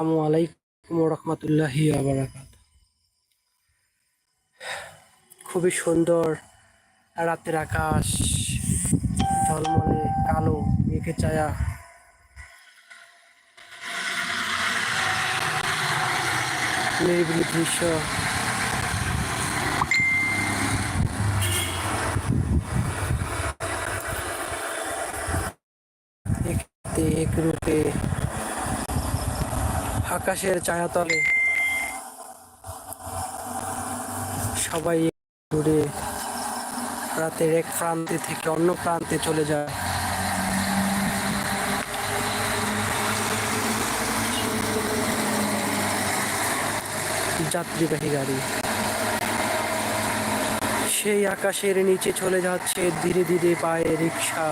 আসসালামু আলাইকুম রহমতুল্লাহি আবরাকাত খুবই সুন্দর রাতের আকাশ, ঝলমলে কালো মেঘে ছায়া। নিরিবিলি দৃশ্য। এক রূপে আকাশের ছায়াতলে। সবাই ঘুরে রাতের এক প্রান্তে থেকে অন্য প্রান্তে চলে যায়। যাত্রীবাহী গাড়ি। সেই আকাশের নিচে চলে যাচ্ছে ধীরে ধীরে পায়ে রিক্সা।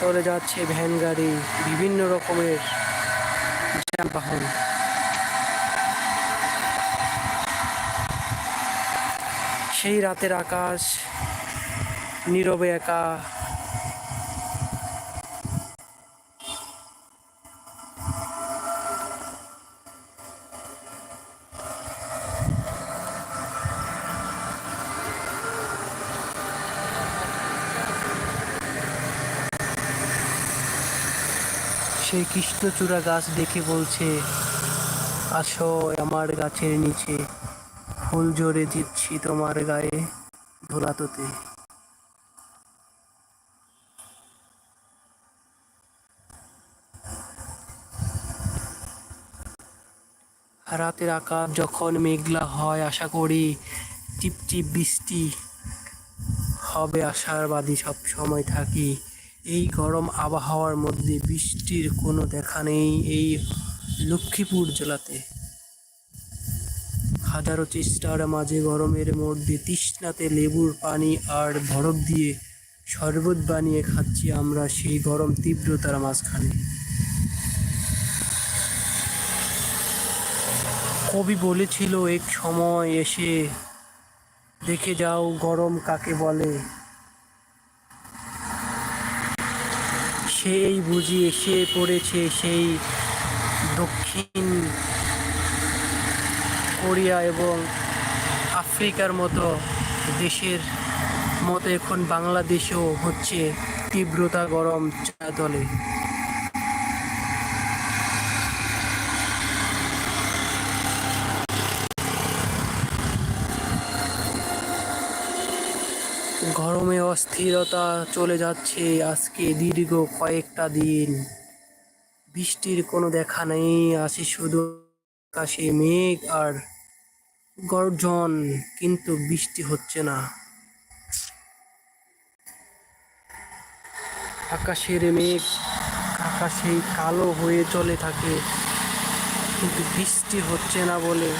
চলে যাচ্ছে ভ্যান গাড়ি, বিভিন্ন রকমের যানবাহন সেই রাতের আকাশ নীরবে একা সেই কৃষ্ণচূড়া গাছ দেখে বলছে, আসো আমার গাছের নিচে, ফুল জড়ে দিচ্ছি তোমার গায়ে ধুলাতোতে। রাতের আকাশ যখন মেঘলা হয়, আশা করি টিপটিপ বৃষ্টি হবে আশাবাদী সব সময় থাকি। এই গরম আবহাওয়ার মধ্যে বৃষ্টির কোনো দেখা নেই এই লক্ষ্মীপুর জেলাতে। হাজারো চেষ্টার মাঝে গরমের মধ্যে তৃষ্ণাতে লেবুর পানি আর বরফ দিয়ে শরবত বানিয়ে খাচ্ছি আমরা সেই গরম তীব্রতার মাঝখানে। কবি বলেছিল, এক সময় এসে দেখে যাও গরম কাকে বলে। সেই বুঝি এসে পড়েছে সেই দক্ষিণ কোরিয়া এবং আফ্রিকার মতো দেশের মতো এখন বাংলাদেশেও হচ্ছে তীব্রতা গরম দলে গরমে অস্থিরতা চলে যাচ্ছে। আজকে দীর্ঘ কয়েকটা দিন বৃষ্টির কোনো দেখা নেই। আছে শুধু আকাশে মেঘ আর গর্জন, কিন্তু বৃষ্টি হচ্ছে না। আকাশের মেঘ আকাশে কালো হয়ে চলে থাকে, কিন্তু বৃষ্টি হচ্ছে না বলে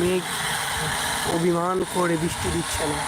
মেঘ অভিমান করে বৃষ্টি দিচ্ছে না।